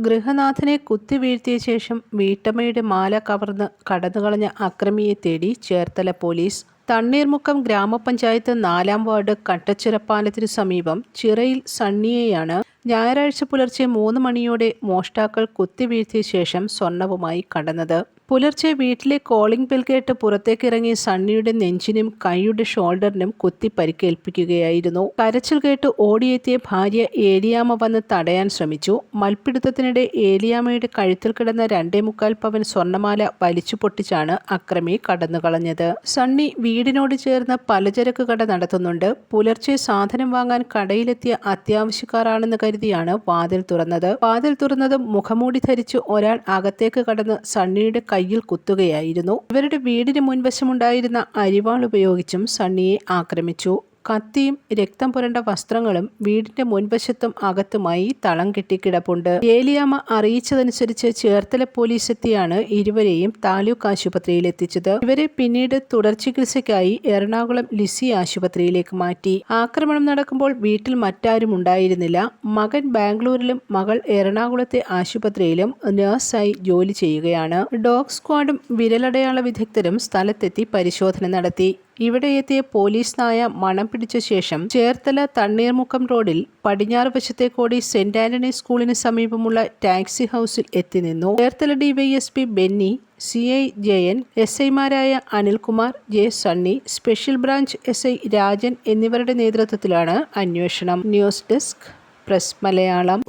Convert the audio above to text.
ഗൃഹനാഥനെ കുത്തിവീഴ്ത്തിയ ശേഷം വീട്ടമ്മയുടെ മാല കവർന്ന് കടന്നുകളഞ്ഞ അക്രമിയെ തേടി ചേർത്തല പോലീസ്. തണ്ണീർമുക്കം ഗ്രാമപഞ്ചായത്ത് നാലാം വാർഡ് കട്ടച്ചിറപ്പാലത്തിനു സമീപം ചിറയിൽ സണ്ണിയെയാണ് ഞായറാഴ്ച പുലർച്ചെ മൂന്ന് മണിയോടെ മോഷ്ടാക്കൾ കുത്തിവീഴ്ത്തിയ ശേഷം സ്വർണവുമായി കടന്നത്. പുലർച്ചെ വീട്ടിലെ കോളിംഗ് ബെൽ കേട്ട് പുറത്തേക്കിറങ്ങിയ സണ്ണിയുടെ നെഞ്ചിനും കൈയുടെ ഷോൾഡറിനും കുത്തി പരിക്കേൽപ്പിക്കുകയായിരുന്നു. കരച്ചിൽ കേട്ട് ഓടിയെത്തിയ ഭാര്യ ഏലിയാമ വന്ന് തടയാൻ ശ്രമിച്ചു. മൽപ്പിടുത്തത്തിനിടെ ഏലിയാമയുടെ കഴുത്തിൽ കിടന്ന രണ്ടേ മുക്കാൽ പവൻ സ്വർണമാല വലിച്ചു പൊട്ടിച്ചാണ് അക്രമി കടന്നുകളഞ്ഞത്. സണ്ണി വീടിനോട് ചേർന്ന് പലചരക്ക് കട നടത്തുന്നുണ്ട്. പുലർച്ചെ സാധനം വാങ്ങാൻ കടയിലെത്തിയ അത്യാവശ്യക്കാരാണെന്ന് കരുതിയാണ് വാതിൽ തുറന്നത്. വാതിൽ തുറന്നതും മുഖമൂടി ധരിച്ച് ഒരാൾ അകത്തേക്ക് കടന്ന് സണ്ണിയുടെ കയ്യിൽ കുത്തുകയായിരുന്നു. ഇവരുടെ വീടിന് മുൻവശമുണ്ടായിരുന്ന അരിവാൾ ഉപയോഗിച്ചും സണ്ണിയെ ആക്രമിച്ചു. കത്തിയും രക്തം പുരണ്ട വസ്ത്രങ്ങളും വീടിന്റെ മുൻവശത്തും അകത്തുമായി തളം കെട്ടിക്കിടപ്പുണ്ട് ഏലിയാമ്മ അറിയിച്ചതനുസരിച്ച് ചേർത്തല പോലീസ് എത്തിയാണ് ഇരുവരെയും താലൂക്ക് ആശുപത്രിയിൽ എത്തിച്ചത്. ഇവരെ പിന്നീട് തുടർ ചികിത്സയ്ക്കായി എറണാകുളം ലിസി ആശുപത്രിയിലേക്ക് മാറ്റി. ആക്രമണം നടക്കുമ്പോൾ വീട്ടിൽ മറ്റാരും ഉണ്ടായിരുന്നില്ല. മകൻ ബാംഗ്ലൂരിലും മകൾ എറണാകുളത്തെ ആശുപത്രിയിലും നഴ്സായി ജോലി ചെയ്യുകയാണ്. ഡോഗ് സ്ക്വാഡും വിരലടയാള വിദഗ്ധരും സ്ഥലത്തെത്തി പരിശോധന നടത്തി. ഇവിടെ എത്തിയ പോലീസ് നായ മണം പിടിച്ച ശേഷം ചേർത്തല തണ്ണീർമുക്കം റോഡിൽ പടിഞ്ഞാറ് കോടി സെന്റ് ആന്റണി സ്കൂളിന് സമീപമുള്ള ടാക്സി ഹൗസിൽ എത്തി നിന്നു. Cherthala DYSP Benny C I Jayan S ഐമാരായ Anilkumar J Sunny special branch S I Rajan എന്നിവരുടെ നേതൃത്വത്തിലാണ് അന്വേഷണം. News desk press Malayalam.